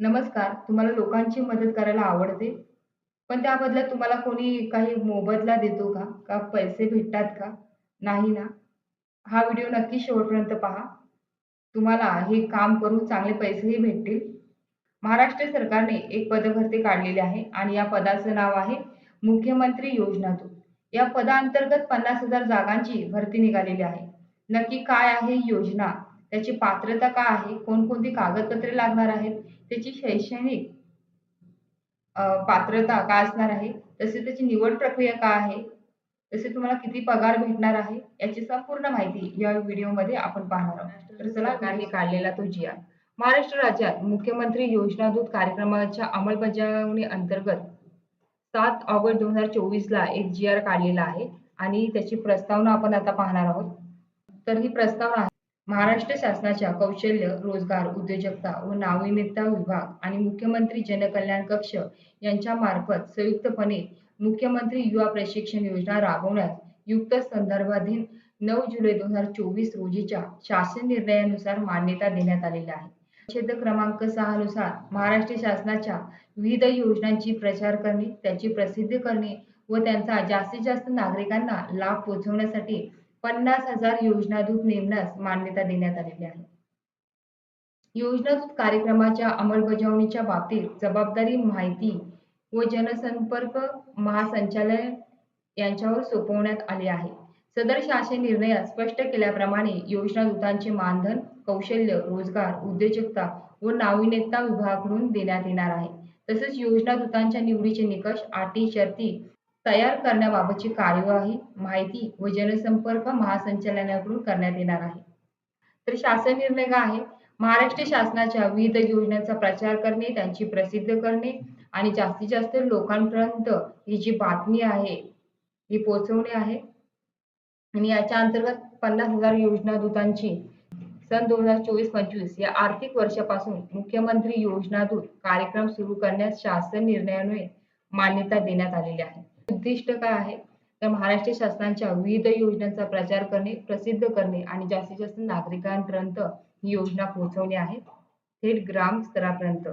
नमस्कार. तुम्हाला लोकांची मदत करायला आवडते, पण त्याबदल्यात तुम्हाला कोणी काही मोबदला देतो का? का पैसे भेटतात का? नाही ना? हा व्हिडिओ नक्की शेवटपर्यंत पहा. तुम्हाला हे काम करून चांगले पैसेही भेटतील. महाराष्ट्र सरकारने एक पदभरती काढलेली आहे आणि या पदाचं नाव आहे मुख्यमंत्री योजना या पदाअंतर्गत 50,000 जागांची भरती निघालेली आहे. नक्की काय आहे ही योजना? त्याची पात्रता काय आहे? कोणकोणती कागदपत्रे लागणार आहेत? त्याची शैक्षणिक पात्रता काय असणार आहे? तसेच त्याची निवड प्रक्रिया काय आहे? तसे तुम्हाला किती पगार भेटणार आहे? याची संपूर्ण माहिती या व्हिडिओमध्ये आपण पाहणार आहोत. तर चला काढलेला तो जी आर. महाराष्ट्र राज्यात मुख्यमंत्री योजना दूत कार्यक्रमाच्या अंमलबजावणी अंतर्गत 7 ऑगस्ट 2024 ला एक जी आर काढलेला आहे आणि त्याची प्रस्तावना आपण आता पाहणार आहोत. तर ही प्रस्तावना महाराष्ट्र शासनाच्या कौशल्य, रोजगार, उद्योजकता व नाविन्यता विभाग आणि मुख्यमंत्री जनकल्याण कक्ष यांच्यामार्फत संयुक्तपणे मुख्यमंत्री युवा प्रशिक्षण योजना राबवण्यास युक्त संदर्भाधीन नऊ जुलै 2024 रोजीच्या शासन निर्णयानुसार मान्यता देण्यात आलेली आहे. क्षेत्र क्रमांक सहा नुसार महाराष्ट्र शासनाच्या विविध योजनांची प्रचार करणे, त्याची प्रसिद्धी करणे व त्यांचा जास्तीत जास्त नागरिकांना लाभ पोहोचवण्यासाठी 50,000 योजनादूत नेमण्यास मान्यता देण्यात आलेली आहे. योजनादूत कार्यक्रमाच्या अंमलबजावणीच्या बाबतीत जबाबदारी माहिती व जनसंपर्क महासंचालय यांच्यावर सोपवण्यात आले आहे. सदर शासन निर्णयात स्पष्ट केल्याप्रमाणे योजनादूतांचे मानधन कौशल्य, रोजगार, उद्योजकता व नाविन्यता विभागाकडून देण्यात येणार आहे. तसेच योजनादूतांच्या निवडीचे निकष, अटी, शर्ती तयार करण्याबाबतची कार्यवाही माहिती व जनसंपर्क महासंचालनाकडून करण्यात येणार आहे. तर शासन निर्णय काय आहे? महाराष्ट्र शासनाच्या विविध योजनांचा प्रचार करणे, त्यांची प्रसिद्ध करणे आणि जास्तीत जास्त लोकांपर्यंत ही जी बातमी आहे, ही पोहोचवणे आहे. आणि याच्या अंतर्गत पन्नास हजार योजना दूतांची सन 2024-25 या आर्थिक वर्षापासून मुख्यमंत्री योजना दूत कार्यक्रम सुरू करण्यास शासन निर्णयान्वये मान्यता देण्यात आलेली आहे. उद्दिष्ट काय आहे? तर महाराष्ट्र शासनाच्या विविध योजनांचा प्रचार करणे, प्रसिद्ध करणे आणि जास्तीत जास्त नागरिकांपर्यंत ही योजना पोहोचवणे आहे, थेट ग्राम स्तरापर्यंत.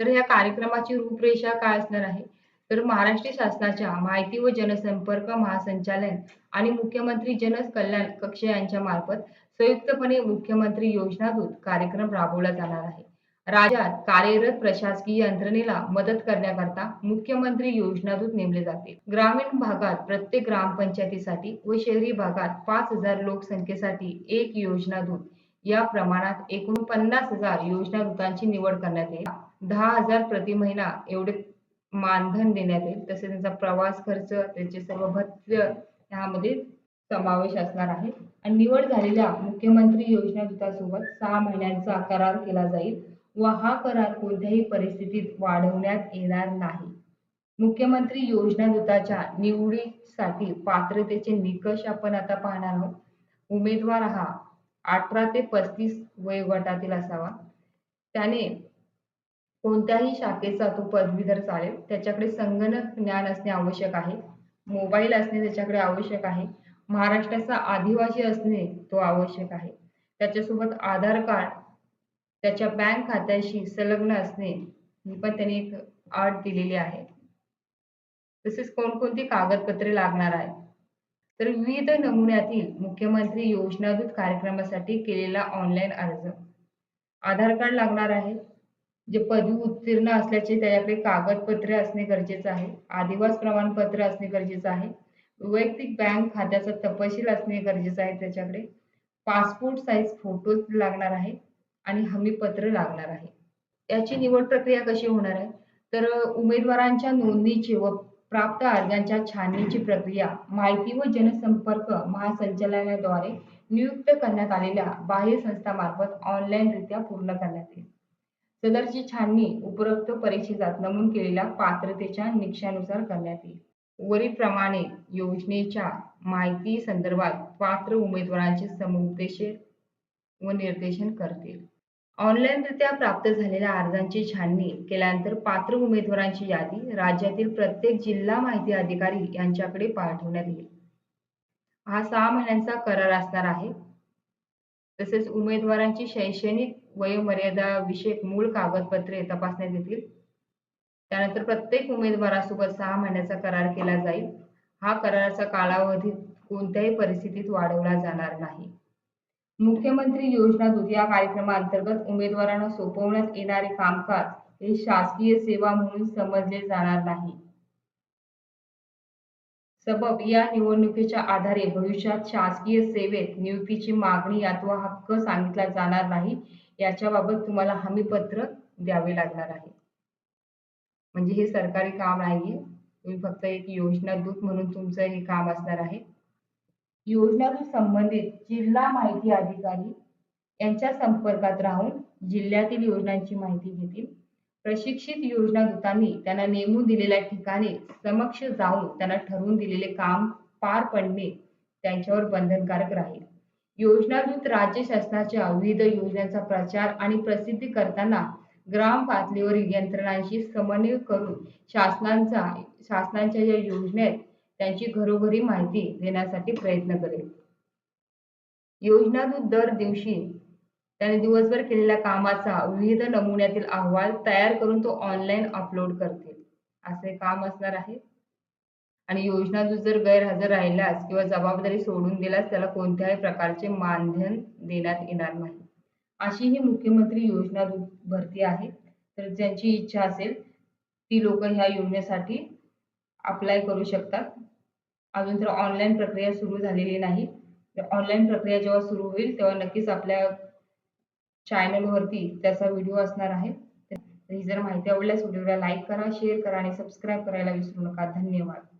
तर या कार्यक्रमाची रूपरेषा काय असणार आहे? तर महाराष्ट्र शासनाच्या माहिती व जनसंपर्क महासंचालन आणि मुख्यमंत्री जन कल्याण कक्ष यांच्यामार्फत संयुक्तपणे मुख्यमंत्री योजना दूत कार्यक्रम राबवला जाणार आहे. राज्यात कार्यरत प्रशासकीय यंत्रणेला मदत करण्याकरता मुख्यमंत्री योजना नेमले जाते ग्रामीण भागात प्रत्येक ग्रामपंचायतीसाठी व शहरी भागात पाच हजार लोकसंख्येसाठी एक योजना दूत या प्रमाणात एकूण 50,000 योजनादूतांची निवड करण्यात येईल. दहा हजार प्रति महिना एवढे मानधन देण्यात येईल. तसेच त्यांचा प्रवास खर्च, त्यांचे सर्व भत्य यामध्ये समावेश असणार आहे आणि निवड झालेल्या मुख्यमंत्री योजनादूतासोबत सहा महिन्यांचा करार केला जाईल व हा करार कोणत्याही परिस्थितीत वाढवण्यात येणार नाही. मुख्यमंत्री योजनादूताच्या निवडीसाठी पात्रतेचे निकष आपण आता पाहणार आहोत. उमेदवार हा 18 ते 35 वयोगटातील असावा. त्याने कोणत्याही शाखेचा तो पदवीधर चालेल. त्याच्याकडे संगणक ज्ञान असणे आवश्यक आहे. मोबाईल असणे त्याच्याकडे आवश्यक आहे. महाराष्ट्राचा आदिवासी असणे तो आवश्यक आहे. त्याच्यासोबत आधार कार्ड, त्याच्या बँक खात्याशी संलग्न असणे ही पण त्यांनी एक अट दिलेली आहे. तसेच कोणकोणती कागदपत्रे लागणार आहेत? तर विविध नमुन्यातील मुख्यमंत्री योजनादूत कार्यक्रमासाठी केलेला ऑनलाईन अर्ज. आधार कार्ड लागणार आहे. जे पदवी उत्तीर्ण असल्याचे त्याच्याकडे कागदपत्रे असणे गरजेचं आहे. आदिवास प्रमाणपत्र असणे गरजेचं आहे. वैयक्तिक बँक खात्याचा तपशील असणे गरजेचं आहे त्याच्याकडे. पासपोर्ट साईज फोटो लागणार आहे आणि हमीपत्र लागणार आहे. याची निवड प्रक्रिया कशी होणार आहे? तर उमेदवारांच्या नोंदणीची व प्राप्त अर्जांच्या छाननीची प्रक्रिया माहिती व जनसंपर्क महासंचालनाद्वारे नियुक्त करण्यात आलेल्या बाह्य संस्थामार्फत ऑनलाईनरित्या पूर्ण करण्यात येईल. सदरची छाननी उपरोक्त परीक्षेत नमूद केलेल्या पात्रतेच्या निकषानुसार करण्यात येईल. वरीलप्रमाणे योजनेच्या माहिती संदर्भात पात्र उमेदवारांचे समुपदेशन व निर्देशन करतील. ऑनलाईनरित्या प्राप्त झालेल्या अर्जांची छाननी केल्यानंतर पात्र उमेदवारांची यादी राज्यातील प्रत्येक जिल्हा माहिती अधिकारी यांच्याकडे पाठवण्यात येईल. हा सहा महिन्यांचा करार असणार आहे. तसेच उमेदवारांची शैक्षणिक वयोमर्यादा विषयक मूळ कागदपत्रे तपासण्यात येतील त्यानंतर प्रत्येक उमेदवारासोबत सहा महिन्याचा करार केला जाईल हा कराराचा कालावधी कोणत्याही परिस्थितीत वाढवला जाणार नाही मुख्यमंत्री योजना दूत या कार्यक्रमाअंतर्गत उमेदवारांना सोपवण्यात येणारे कामकाज हे शासकीय सेवा म्हणून समजले जाणार नाही. सबब या निवडणुकीच्या आधारे भविष्यात शासकीय सेवेत नियुक्तीची मागणी अथवा हक्क सांगितला जाणार नाही याच्याबाबत तुम्हाला हमीपत्र द्यावे लागणार आहे. म्हणजे हे सरकारी काम नाहीये तुम्ही फक्त एक योजना दूत म्हणून तुमचं हे काम असणार आहे. योजना संबंधित जिल्हा माहिती अधिकारी यांच्या संपर्कात राहून जिल्ह्यातील योजनांची माहिती घेतील. प्रशिक्षित योजना दूतांनी त्यांना नेमून दिलेल्या ठिकाणी समक्ष जाऊन त्यांना ठरवून दिलेले काम पार पडणे त्यांच्यावर बंधनकारक राहील. योजनादूत राज्य शासनाच्या विविध योजनांचा प्रचार आणि प्रसिद्धी करताना ग्राम पातळीवरील यंत्रणांशी समन्वय करून शासनांचा शासनाच्या या योजनेत त्यांची घरोघरी माहिती देण्यासाठी प्रयत्न करेल. योजना दूत दर दिवशी त्याने दिवसभर केलेल्या कामाचा विविध नमुन्यातील अहवाल तयार करून तो ऑनलाईन अपलोड करतील. असे काम असणार आहे. आणि योजना दूत जर गैरहजर राहिल्यास किंवा जबाबदारी सोडून दिल्यास त्याला कोणत्याही प्रकारचे मानधन देण्यात येणार नाही. अशी ही मुख्यमंत्री योजना दूत भरती आहे. तर ज्यांची इच्छा असेल ती लोक ह्या योजनेसाठी अप्लाय करू शकतात. अजून तर ऑनलाईन प्रक्रिया सुरू झालेली नाही. ऑनलाईन प्रक्रिया जेव्हा सुरू होईल तेव्हा नक्कीच आपल्या चॅनलवरती त्याचा व्हिडिओ असणार आहे. ही जर माहिती आवडल्यास व्हिडिओला लाईक करा शेअर करा आणि सबस्क्राईब करायला विसरू नका. धन्यवाद.